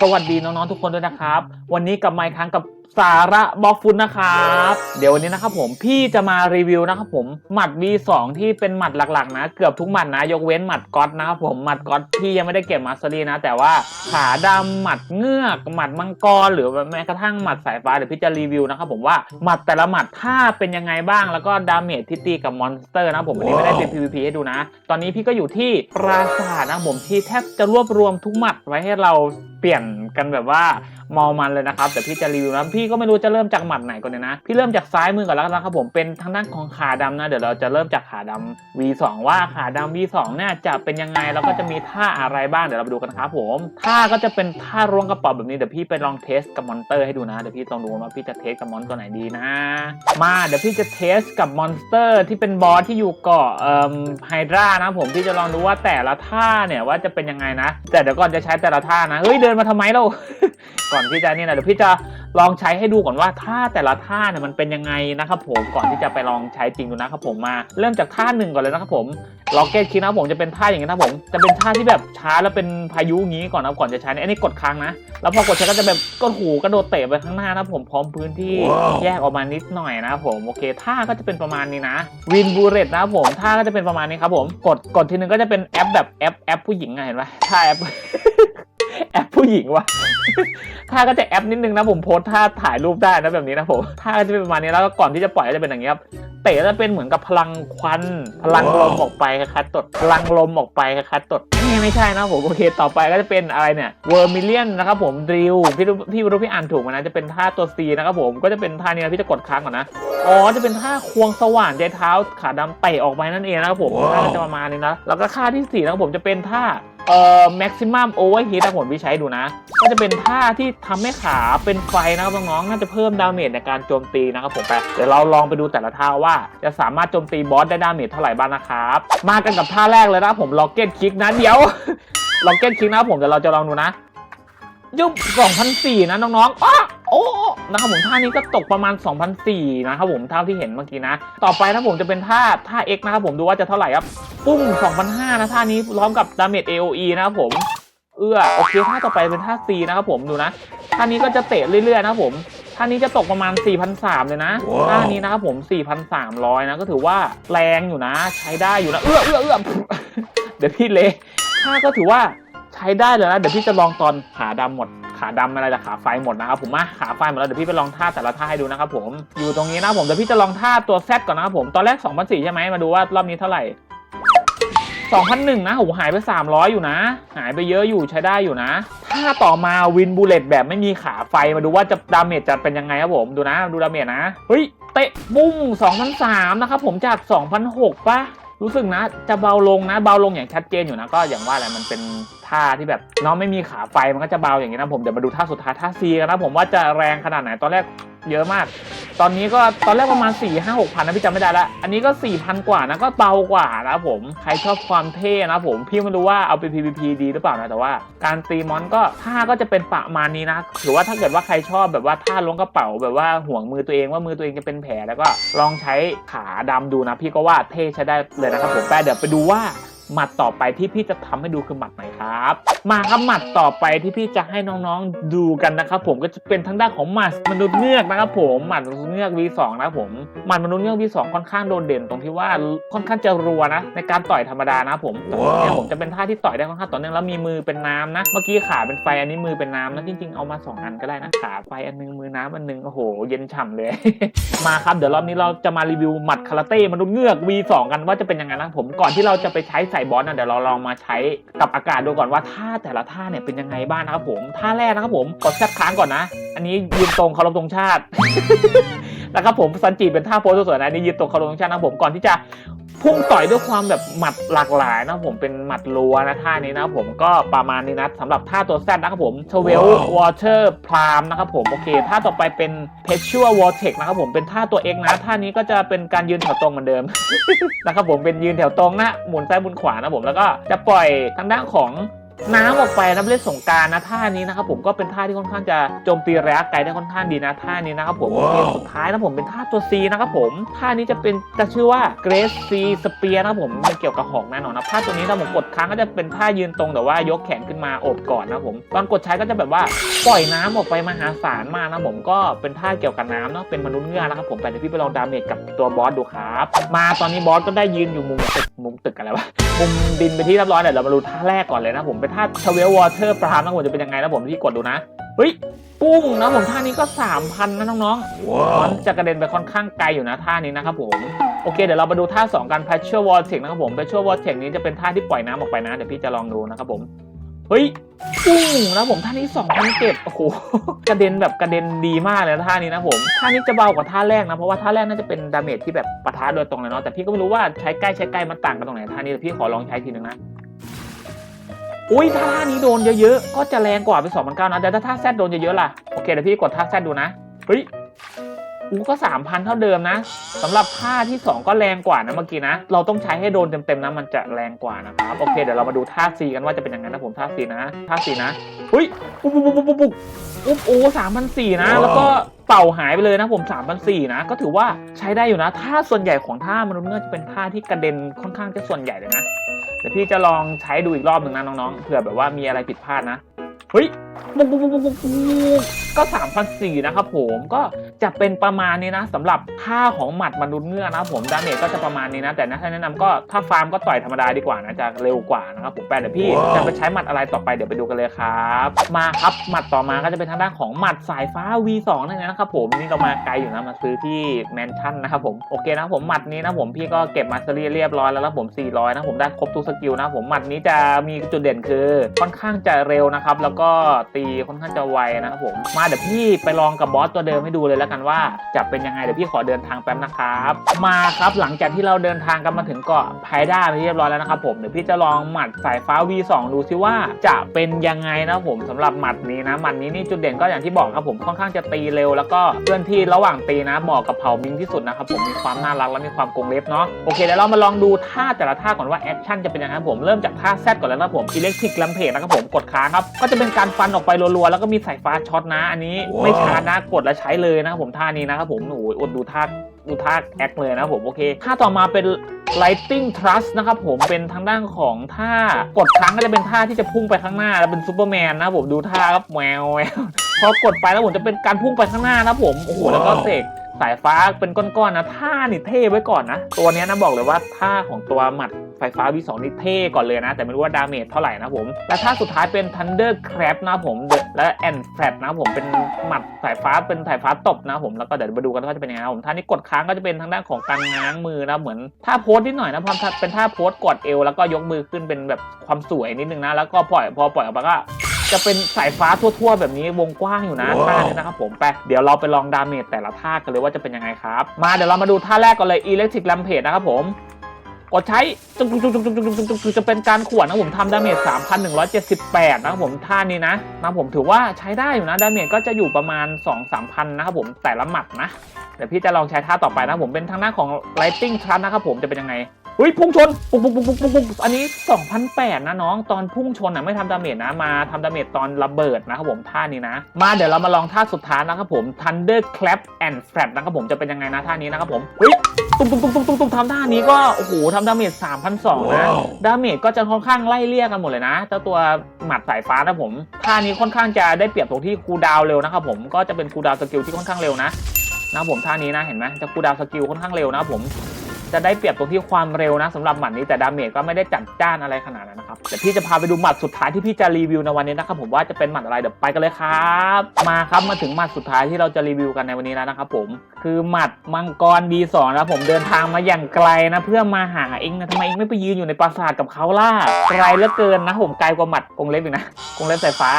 สวัสดีน้องๆทุกคนด้วยนะครับ วันนี้กลับมาอีกครั้งกับ สาระบล็อกฟุตนะครับ เดี๋ยววันนี้นะครับผมพี่จะมารีวิวนะครับผมหมัด V2 ที่เป็นหมัดหลักๆ นะ เกือบทุกหมัดนะ ยกเว้นหมัดก๊อตนะครับผมหมัดก๊อตพี่ยังไม่ได้เก็บมาสเตอรี่นะ แต่ว่าขาดำหมัดเงือกหมัดมังกรหรือแม้กระทั่งหมัดสายฟ้าเดี๋ยวพี่จะรีวิวนะครับผมว่าหมัดแต่ละหมัดท่าเป็นยังไงบ้าง แล้วก็ดาเมจที่ตีกับมอนสเตอร์นะครับผมวันนี้ไม่ได้เป็น PVP ให้ดูนะ ตอนนี้พี่ก็อยู่ที่ปราสาทนะครับผมที่แทบจะรวบรวมทุกหมัดไว้ให้เราเปลี่ยนกันแบบว่าเมามันเลยนะครับแต่พี่จะรีวิวนะพี่ก็ไม่รู้จะเริ่มจากหมัดไหนก่อนเนี่ยนะ พี่เริ่มจากซ้ายมือก่อนแล้วกันครับผมเป็นทางด้านของขาดำนะ เดี๋ยวเราจะเริ่มจากขาดำ V2 ว่าขาดำ V2 เนี่ยจะเป็นยังไงแล้วก็จะมีท่าอะไรบ้างเดี๋ยวเราไปดูกันครับผมท่าก็จะเป็นท่าล้วงกระเป๋าแบบนี้เดี๋ยวพี่ไปลองเทสกับมอนเตอร์ให้ดูนะเดี๋ยวพี่ลองดูว่าพี่จะเทสกับมอนตัวไหนดีนะ มาเดี๋ยวพี่จะเทสกับมอนสเตอร์ที่เป็นบอสที่อยู่เกาะเอ่อไฮดรานะผมพี่จะลองดูว่าแต่ละท่าเนี่ยว่าจะเป็นยังไงนะ แต่เดี๋ยวก่อนจะใช้แต่ละท่านะเฮ้ยเดินมาทำไมเราก่อนที่จะนี่นะเดี๋ยวพี่จะลองใช้ให้ดูก่อนว่าท่าแต่ละท่าเนี่ยมันเป็นยังไงนะครับผมก่อนที่จะไปลองใช้จริงดูนะครับผมมาเริ่มจากท่าหนึ่งก่อนเลยนะครับผมล็อกเก็ตคิกนะครับผมจะเป็นท่าอย่างนี้นะครับผมจะเป็นท่าที่แบบช้าแล้วเป็นพายุอย่างนี้ก่อนนะก่อนจะใช้เนี่ยอันนี้กดค้างนะแล้วพอกดใช้ก็จะแบบกดหูกระโดดเตะไปข้างหน้านะผมพร้อมพื้นที่ว้าวแยกออกมานิดหน่อยนะครับผมโอเคท่าก็จะเป็นประมาณนี้นะวินบูเรตนะครับผมท่าก็จะเป็นประมาณนี้ครับผมกดกดทีนึงก็จะเป็นแอปแบบแอปแอปผู้หญิงอะเห็นไหมท่าแอป แอปผู้หญิงวะท่าก็จะแอปนิดนึงนะผมโพสท่าถ่ายรูปได้นะแบบนี้นะผมท่าก็จะเป็นประมาณนี้แล้วก็ก่อนที่จะปล่อยก็จะเป็นอย่างนี้ครับเตะจะเป็นเหมือนกับพลังควัน พลังลมออกไปคล้ายๆตดพลังลมออกไปคล้ายๆตดนี่ไม่ใช่นะผมโอเคต่อไปก็จะเป็นอะไรเนี่ยเวอร์มิเลียนนะครับผมดริลพี่รู้พี่รู้พี่อ่านถูกไหมนะจะเป็นท่าตัว C นะครับผมก็จะเป็นท่านี้นะพี่จะกดค้างก่อนนะอ๋อจะเป็นท่าควงสว่านใจเท้าขาดำเตะออกไปนั่นเองนะครับผมท่าจะประมาณนี้นะแล้วก็ท่าที่สี่นะครับผมจะเป็นท่า เอ่อ maximum overheat ผมพี่ใช้ดูนะ ก็จะเป็นท่าที่ทำให้ขาเป็นไฟนะครับน้องๆน่าจะเพิ่มดาเมจในการโจมตีนะครับผมไปเดี๋ยวเราลองไปดูแต่ละท่าว่า จะสามารถโจมตีบอสได้ดาเมจเท่าไหร่บ้างนะครับ มากันกับท่าแรกเลยนะผมล็อกเก็ตคิกนะเดี๋ยวล็อกเก็ตคิกนะครับผมเดี๋ยวเราจะลองดูนะยุบ2,004นะน้องๆอ๋อ โอ้นะครับผมท่านี้ก็ตกประมาณ2,004นะครับผมเท่าที่เห็นเมื่อกี้นะ ต่อไปนะผมจะเป็นท่าท่า X นะครับผมดูว่าจะเท่าไหร่ครับ ปุ้ง2,005นะท่านี้พร้อมกับดาเมจ AOE นะครับผม เอื้อโอเคท่าต่อไปเป็นท่า C นะครับผมดูนะท่านี้ก็จะเตะเรื่อยๆนะครับผมท่านี้จะตกประมาณ 4,300 เลยนะว้าวท่านี้นะครับผม 4,300 นะ ก็ถือว่าแรงอยู่นะ ใช้ได้อยู่นะ เอื้อเอื้อเอื้อเดี๋ยวพี่เละท่าก็ถือว่าใช้ได้เลยนะ เดี๋ยวพี่จะลองตอนขาดำหมด ขาดำอะไรแต่ขาไฟหมดนะครับผมมาขาไฟหมดแล้วเดี๋ยวพี่ไปลองท่าแต่ละท่าให้ดูนะครับผมอยู่ตรงนี้นะผมเดี๋ยวพี่จะลองท่าตัว Z ก่อนนะครับผมตอนแรก2 0 0ใช่ไหมมาดูว่ารอบนี้เท่าไหร่2,001นะโอ้โหหายไป 300 อยู่นะ หายไปเยอะอยู่ใช้ได้อยู่นะ ถ้าต่อมาวินบูเลตแบบไม่มีขาไฟมาดูว่าจะดาเมจจะเป็นยังไงครับผมดูนะดูดาเมจนะ เฮ้ย เตะบุ้ง2,003นะครับผมจาก 2,006ป่ะ รู้สึกนะ จะเบาลงนะ เบาลงอย่างชัดเจนอยู่นะ ก็อย่างว่าแหละมันเป็นท่าที่แบบน้องไม่มีขาไฟมันก็จะเบาอย่างนี้นะผมเดี๋ยวมาดูท่าสุดท้ายท่าซีกันนะผมว่าจะแรงขนาดไหนตอนแรก เยอะมาก ตอนนี้ก็ตอนแรกประมาณ 4 5 6พันนะพี่จำไม่ได้ละ อันนี้ก็ 4,000 กว่านะก็เบากว่านะผม ใครชอบความเท่นะผม พี่ไม่รู้ว่าเอาไป PVP ดีหรือเปล่านะ แต่ว่าการตีมอนก็ท่าก็จะเป็นประมาณนี้นะถือว่าถ้าเกิดว่าใครชอบแบบว่าท่าล้วงกระเป๋าแบบว่าห่วงมือตัวเองว่ามือตัวเองจะเป็นแผลแล้วก็ลองใช้ขาดำดูนะ พี่ก็ว่าเท่ใช้ได้เลยนะครับผมแต่เดี๋ยวไปดูว่า หมัดต่อไปที่พี่จะทำให้ดูคือหมัดไหนครับ มาครับหมัดต่อไปที่พี่จะให้น้องๆดูกันนะครับผมก็จะเป็นทางด้านของหมัดมนุษย์เงือกนะครับผมหมัดมนุษย์เงือก V2 นะครับผมหมัดมนุษย์เงือก V2 ค่อนข้างโดดเด่นตรงที่ว่าค่อนข้างจะรัวนะ ในการต่อยธรรมดานะครับผมแต่เนี่ยผมจะเป็นท่าที่ต่อยได้ค่อนข้างต่อเนื่องแล้วมีมือเป็นน้ำนะเมื่อกี้ขาเป็นไฟอันนี้มือเป็นน้ำนะจริงๆเอามาสองอันก็ได้นะขาไฟอันนึงมือน้ำอันนึงโอ้โห เย็นฉ่ำเลย มาครับเดี๋ยวรอบนี้เราจะมารีวิวหมัดคาราเต้มนุษย์เงือก V2 กันว่าจะเป็นยังไงนะผมก่อนที่เราจะไปใช้ใส่บอสนะเดี๋ยวเราลองมาใช้กับอากาศดูก่อนว่าท่าแต่ละท่าเนี่ยเป็นยังไงบ้างนะครับผมท่าแรกนะครับผมกดแซดค้างก่อนนะ อันนี้ยืนตรงเคารพธงชาตินะครับผมซันจีเป็นท่าโพสสวยๆนะนี่ยืนตรงเคารพธงชาตินะผมก่อนที่จะ พุ่งต่อยด้วยความแบบหมัดหลากหลายนะครับผมเป็นหมัดรัวนะท่านี้นะครับผมก็ประมาณนี้นะสำหรับท่าตัวแซดนะครับผมเทเวลวอเตอร์พรามนะครับผมโอเคท่าต่อไปเป็นเพชชัววอเทคนะครับผมเป็นท่าตัวเอกนะท่านี้ก็จะเป็นการยืนแถวตรงเหมือนเดิม นะครับผมเป็นยืนแถวตรงนะหมุนซ้ายหมุนขวานะผมแล้วก็จะปล่อยทางด้านของ น้ำออกไปนะเล่นสงกรารนะท่านี้นะครับผมก็เป็นท่าที่ค่อนข้างจะโจมตีระยะไกลได้ค่อนข้างดีนะท่านี้นะครับผมเกมสุดท้ายนะผมเป็นท่าตัว C นะครับผมท่านี้จะเป็นจะชื่อว่า Grace C Spear นะครับผมมันเกี่ยวกับหอกแน่นอนนะท่าตัวนี้ถ้าผมกดค้างก็จะเป็นท่ายืนตรงแต่ว่ายกแขนขึ้นมาโอบก่อนนะครับผมตอนกดใช้ก็จะแบบว่าปล่อยน้ำออกไปมหาศาลมากนะผมก็เป็นท่าเกี่ยวกับน้ำเนาะเป็นมนุษย์เงือกนะครับผมแต่เดี๋ยวพี่ไปลองดาเมจกับตัวบอสดูครับมาตอนนี้บอสก็ได้ยืนอยู่มุมตึกมุมตึกอะไรวะมุมดินไปนที่เรียบร้อยเดี๋ยวเรามาดูท่าแรกก่อนเลยนะผมเป็นท่าทเวลวอเตอร์ปรามนะผมจะเป็นยังไงนะผมที่กดดูนะเฮ้ยปุ้งนะผมท่านี้ก็3,000นะน้องๆมันจะกระเด็นไปค่อนข้างไกลอยู่นะท่านี้นะครับผมโอเคเดี๋ยวเรามาดูท่า2กัน Pressure Vortex นะครับผม Pressure Vortex นี้จะเป็นท่าที่ปล่อยน้ำออกไปนะเดี๋ยวพี่จะลองดูนะครับผมเฮ้ยปุ้งนะผมท่านี้2,000เก็บโอ้โหกระเด็นแบบกระเด็นดีมากเลยนะท่านี้นะผมท่านี้จะเบากว่าท่าแรกนะเพราะว่าท่าแรกน่าจะเป็นดาเมจที่แบบปะทะโดยตรงเลยเนาะแต่พี่ก็ไม่รู้ว่าใช้ใกล้ใช้ไกลมันต่างกันตรงไหนท่านี้เดี๋ยวพี่ขอลองใช้ทีนึงนะ อุ้ยถ้าท่านี้โดนเยอะๆ ก็จะแรงกว่าไปสองเป็นเก้านะ แต่ถ้าท่าแซดโดนเยอะๆล่ะ โอเคเดี๋ยวพี่กดท่าแซดดูนะ เฮ้ย อู้ก็3,000เท่าเดิมนะสำหรับท่าที่ 2 ก็แรงกว่านะเมื่อกี้นะ เราต้องใช้ให้โดนเต็มๆนะมันจะแรงกว่านะครับโอเคเดี๋ยวเรามาดูท่า C กันว่าจะเป็นยังไงนะผมท่า C นะท่า C นะเฮ้ยปุ๊บปุ๊บปุ๊บปุ๊บปุ๊บปุ๊บโอ้สามพันสี่นะ แล้วก็เป่าหายไปเลยนะผมสามพันสี่นะ ก็ถือว่าใช้ได้อยู่นะ ท่าส่วนใหญ่ของท่ามนุษย์เงือกจะเป็นท่าที่กระเด็นค่อนข้างจะส่วนใหญ่เลยนะเดี๋ยวพี่จะลองใช้ดูอีกรอบหนึ่งนะน้องๆเผื่อแบบว่ามีอะไรผิดพลาดนะเฮ้ยปุ๊บปุ๊บปุ๊บปุ๊บปุ๊บปุ๊บก็3 0 0นะครับผมก็ จะเป็นประมาณนี้นะสำหรับท่าของหมัดมนุษย์เงือกนะครับผมดาเมจก็จะประมาณนี้นะ แต่นะถ้าแนะนำก็ถ้าฟาร์มก็ต่อยธรรมดาดีกว่านะจะเร็วกว่านะครับผมแปลเดี๋ยวพี่จะไปใช้หมัดอะไรต่อไปเดี๋ยวไปดูกันเลยครับ มาครับหมัดต่อมาก็จะเป็นทางด้านของหมัดสายฟ้า V2 นั่นเองนะครับผมนี่เรามาไกลอยู่นะมาซื้อที่แมนชั่นนะครับผมโอเคนะครับผมหมัดนี้นะผมพี่ก็เก็บมาสเตอรี่เรียบร้อยแล้วนะผม 400 นะผมได้ครบทุกสกิลนะผมหมัดนี้จะมีจุดเด่นคือค่อนข้างจะเร็วนะครับแล้วก็ตีค่อนข้างจะไวนะครับผมมาเดี๋ยวพี่ไปลองกับบอสตัวเดิมให้ดูเลยแล้วกันว่าจะเป็นยังไงเดี๋ยวพี่ขอเดินทางแป๊บนะครับ มาครับหลังจากที่เราเดินทางกันมาถึงเกาะไพด้าที่เรียบร้อยแล้วนะครับผมเดี๋ยวพี่จะลองหมัดสายฟ้า V2 ดูซิว่าจะเป็นยังไงนะผมสำหรับหมัดนี้นะหมัดนี้นี่จุดเด่นก็อย่างที่บอกครับผมค่อนข้างจะตีเร็วแล้วก็เคลื่อนที่ระหว่างตีนะเหมาะกับเผามิงที่สุดนะครับผมมีความน่ารักและมีความกรงเล็บเนาะโอเคเดี๋ยวเรามาลองดูท่าแต่ละท่าก่อนว่าแอคชั่นจะเป็นยังไงผมเริ่มจากท่าแซดก่อนแล้วนะผมอิเล็กทริกลัมเพจนะครับผมกดค้างครับก็จะเป็นการฟันออกไปรัวๆแล้วก็มีสายฟ้าช็อตนะอันนี้ไม่ช้านะกดแล้วใช้เลยนะครับผมท่านี้นะครับผมโอ้ยอดดูท่าดูท่าแอคเลยนะครับผมโอเคท่าต่อมาเป็น Lighting Trust นะครับผมเป็นทางด้านของท่ากดครั้งก็จะเป็นท่าที่จะพุ่งไปข้างหน้า แล้วเป็นซูเปอร์แมนนะผมดูท่าครับแมวแววพอกดไปแล้วผมจะเป็นการพุ่งไปข้างหน้านะผมโอ้โหแล้วก็เสก สายฟ้าเป็นก้อนๆนะท่านี่เท่ไว้ก่อนนะ ตัวนี้นะบอกเลยว่าท่าของตัวหมัดไฟฟ้า V2 นี่เท่ก่อนเลยนะ แต่ไม่รู้ว่าดาเมจเท่าไหร่นะผม และท่าสุดท้ายเป็น Thunder Crab นะผมและ and Flat นะผมเป็นหมัดสายฟ้าเป็นสายฟ้าตบนะผมแล้วก็เดี๋ยวมาดูกันว่าจะเป็นยังไงนะผมท่านี้กดค้างก็จะเป็นทางด้านของการง้างมือนะเหมือนท่าโพสนิดหน่อยนะพอเป็นท่าโพสกดเอวแล้วก็ยกมือขึ้นเป็นแบบความสวยนิดนึงนะแล้วก็ปล่อยพอปล่อยออกไปก็ จะเป็นสายฟ้าทั่วๆ แบบนี้วงกว้างอยู่นะท่านี้นะครับผมไปเดี๋ยวเราไปลองดาเมจแต่ละท่ากันเลยว่าจะเป็นยังไงครับ มาเดี๋ยวเรามาดูท่าแรกก่อนเลยอิเล็กทริกลัมเพจนะครับผมกดใช้จุกจุกจุกจุกจุกจุกจุกจะเป็นการขวนนะผมทำดาเมจ 3,178 นะครับผมท่านี้นะนะผมถือว่าใช้ได้อยู่นะดาเมจก็จะอยู่ประมาณ 2-3,000 นะครับผมแต่ละหมัดนะเดี๋ยวพี่จะลองใช้ท่าต่อไปนะผมเป็นทางหน้าของ Lighting Trap นะครับผมจะเป็นยังไง ฮ้ยพุ่งชนปุ๊บปุ๊บปุ๊บปุ๊บปุ๊บปุ๊บอันนี้ 2,008นะน้องตอนพุ่งชนอะไม่ทำดาเมจนะมาทำดาเมจตอนระเบิดนะครับผมท่านี้นะ มาเดี๋ยวเรามาลองท่าสุดท้ายนะครับผม Thunder Clap and Flat นะครับผมจะเป็นยังไงนะท่านี้นะครับผมเฮ้ยตุ้มตุ้มตุ้มตุ้มตุ้มตุ้มทำท่านี้ก็โอ้โหทำดาเมจ3,200นะดาเมจก็จะค่อนข้างไล่เลี่ยกันหมดเลยนะเจ้าตัวหมัดสายฟ้านะผมท่านี้ค่อนข้างจะได้เปรียบตรงที่คูดาวเร็วนะครับผมก็จะเป็นคูดาวสกิลที่ค่อนข้างเร็วนะนะครับผมท่านี้นะเห็นไหมจะคูดาวสกิลค่อนข้างเร็วนะผม จะได้เปรียบตรงที่ความเร็วนะสำหรับหมัดนี้แต่ดาเมจก็ไม่ได้จัดจ้านอะไรขนาดนั้นนะครับแต่พี่จะพาไปดูหมัดสุดท้ายที่พี่จะรีวิวในวันนี้นะครับผมว่าจะเป็นหมัดอะไรเดี๋ยวไปกันเลยครับมาครับมาถึงหมัดสุดท้ายที่เราจะรีวิวกันในวันนี้แล้วนะครับผมคือหมัดมังกร B2 นะผมเดินทางมาอย่างไกลนะเพื่อมาหาเองนะทำไมเองไม่ไปยืนอยู่ในปราสาทกับเขาล่ะไกลเหลือเกินนะผมไกลกว่าหมัดกงเล็บอีกนะกงเล็บสายฟ้า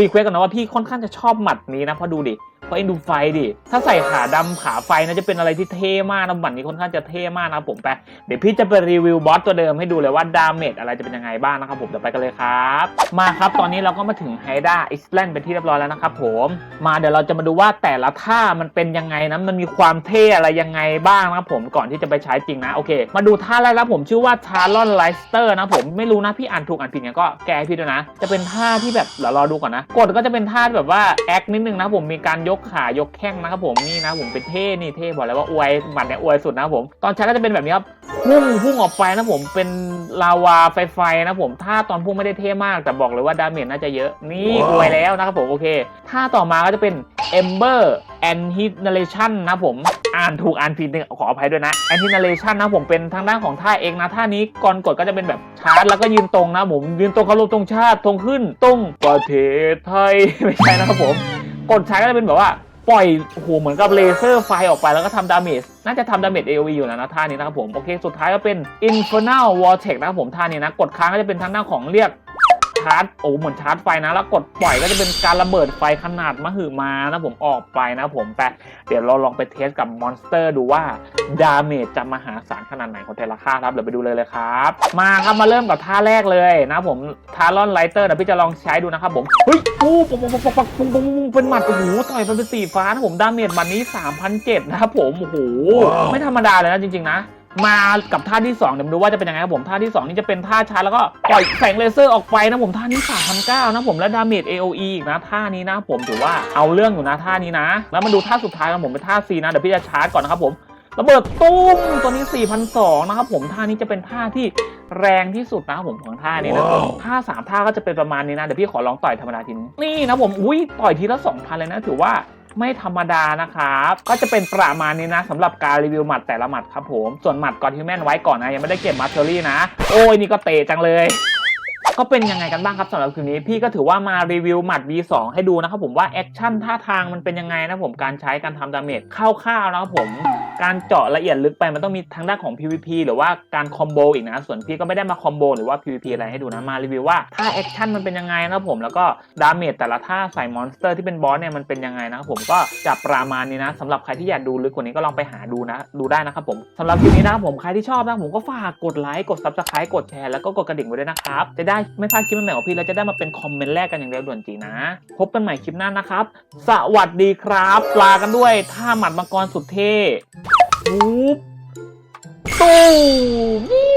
รีเควสกันนะว่าพี่ค่อนข้างจะชอบหมัดนี้นะเพราะดูดิ เพราะเอ็นดูไฟดิ ถ้าใส่ขาดำขาไฟนะจะเป็นอะไรที่เท่มากนะบัตรนี้ค่อนข้างจะเท่มากนะผมไป เดี๋ยวพี่จะไปรีวิวบอสตัวเดิมให้ดูเลยว่าดาเมจอะไรจะเป็นยังไงบ้างนะครับผมเดี๋ยวไปกันเลยครับ มาครับตอนนี้เราก็มาถึงไฮด้าอิสแลนด์เป็นที่เรียบร้อยแล้วนะครับผม มาเดี๋ยวเราจะมาดูว่าแต่ละท่ามันเป็นยังไงนะมันมีความเท่อะไรยังไงบ้างนะครับผมก่อนที่จะไปใช้จริงนะโอเค มาดูท่าแรกแล้วผมชื่อว่าชาร์ลอนไลสเตอร์นะผมไม่รู้นะพี่อ่านถูกอ่านผิดเนี่ยก็แก้ให้พี่ด้วยนะ จะเป็นท่าที่แบบเดี๋ยวรอดูก่อนนะ กดก็จะเป็นท่าแบบว่าแอคนิดนึงนะผมมีการยกขายกแข้งนะครับผมนี่นะผมเป็นเท่นี่เท่บอกแล้วว่าอวยหมัดเนี่ยอวยสุดนะครับผม ตอนใช้ก็จะเป็นแบบนี้ครับพุ่งพุ่งออกไปนะผมเป็นลาวาไฟไฟนะผมท่าตอนพุ่งไม่ได้เท่มากแต่บอกเลยว่าดาเมจน่าจะเยอะนี่อวยแล้วนะครับผมโอเคท่าต่อมาก็จะเป็น Ember Annihilation นะผมอ่านถูกอ่านผิดเนี่ยขออภัยด้วยนะ Annihilation นะผมเป็นทางด้านของท่าเองนะท่านี้ก่อนกดก็จะเป็นแบบชาร์จแล้วก็ยืนตรงนะผมยืนตรงเคารพตรงชาติตรงขึ้นตรงประเทศไทยไม่ใช่นะครับผม กดใช้ก็จะเป็นแบบว่าปล่อยโอ้โหเหมือนกับเลเซอร์ไฟออกไปแล้วก็ทำดาเมจน่าจะทำดาเมจ AOE อยู่แล้วนะท่านี้นะครับผม โอเค สุดท้ายก็เป็น Infernal Vortex นะครับผมท่านี้นะ กดค้างก็จะเป็นทางด้านของเรียก ชาร์จโอ้เหมือนชาร์จไฟนะแล้วกดปล่อยก็จะเป็นการระเบิดไฟขนาดมหึมานะผมออกไปนะผมแต่เดี๋ยวเราลองไปเทสกับมอนสเตอร์ดูว่าดาเมจจะมหาศาลขนาดไหนของแต่ละค่าครับเดี๋ยวไปดูเลยเลยครับ มาครับมาเริ่มกับท่าแรกเลยนะผมทารอนไลเตอร์เดี๋ยวพี่จะลองใช้ดูนะครับผมเฮ้ยปูปงปงปงปงปงปงปงเป็นหมัดโอ้โหต่อยเป็นสีฟ้านะผมดาเมจมันนี้3,007นะครับผมโอ้โหไม่ธรรมดาเลยนะจริงๆนะ มากับท่าที่2เดี๋ยวมาดูว่าจะเป็นยังไงครับผมท่าที่ 2 นี่จะเป็นท่าชาร์จแล้วก็ปล่อยแสงเลเซอร์ออกไปนะผมท่านี้3,009นะผมและดาเมจ AOE อีกนะท่านี้นะผมถือว่าเอาเรื่องอยู่นะท่านี้นะ แล้วมาดูท่าสุดท้ายครับผมเป็นท่า C นะเดี๋ยวพี่จะชาร์จก่อนนะครับผมระเบิดตุ้มตัวนี้4,002นะครับผมท่านี้จะเป็นท่าที่แรงที่สุดนะครับผมของท่านี้นะว้าวท่าสามท่าก็จะเป็นประมาณนี้นะเดี๋ยวพี่ขอลองต่อยธรรมดาทีนึงนี่นะผมอุ้ยต่อยทีละ2,000เลยนะถือว่า ไม่ธรรมดานะครับ ก็จะเป็นประมาณนี้นะสำหรับการรีวิวหมัดแต่ละหมัดครับผม ส่วนหมัดก่อนฮิวแมนไว้ก่อนนะ ยังไม่ได้เก็บมาเทอรี่นะ โอ้ยนี่ก็เตะจังเลยก็เป็นยังไงกันบ้างครับสำหรับคืนนี้พี่ก็ถือว่ามารีวิวหมัด V2 ให้ดูนะครับผมว่าแอคชั่นท่าทางมันเป็นยังไงนะผมการใช้การทำดาเมจคร่าวๆนะครับผม การเจาะละเอียดลึกไปมันต้องมีทางด้านของ PVP หรือว่าการคอมโบอีกนะ ส่วนพี่ก็ไม่ได้มาคอมโบหรือว่า PVP อะไรให้ดูนะ มารีวิวว่าท่าแอคชั่นมันเป็นยังไงนะผม แล้วก็ดาเมจแต่ละท่าใส่มอนสเตอร์ที่เป็นบอสเนี่ยมันเป็นยังไงนะครับผมก็จะประมาณนี้นะสำหรับใครที่อยากดูลึกกว่านี้ก็ลองไปหาดูนะ ดูได้นะครับผมสำหรับคลิปนี้นะครับผมใครที่ชอบนะผมก็ฝากกดไลค์กด Subscribe กดแชร์แล้วก็กดกระดิ่งไว้ด้วยนะครับจะได้ไม่พลาดคลิปใหม่ๆของพี่แล้วจะได้มาเป็นคอมเมนต์แรกกันอย่างเร็วด่วนจริงนะ พบกันใหม่คลิปหน้านะครับ สวัสดีครับ ลากันด้วยท่าหมัดมังกรสุดเท่ ปุ๊บตู้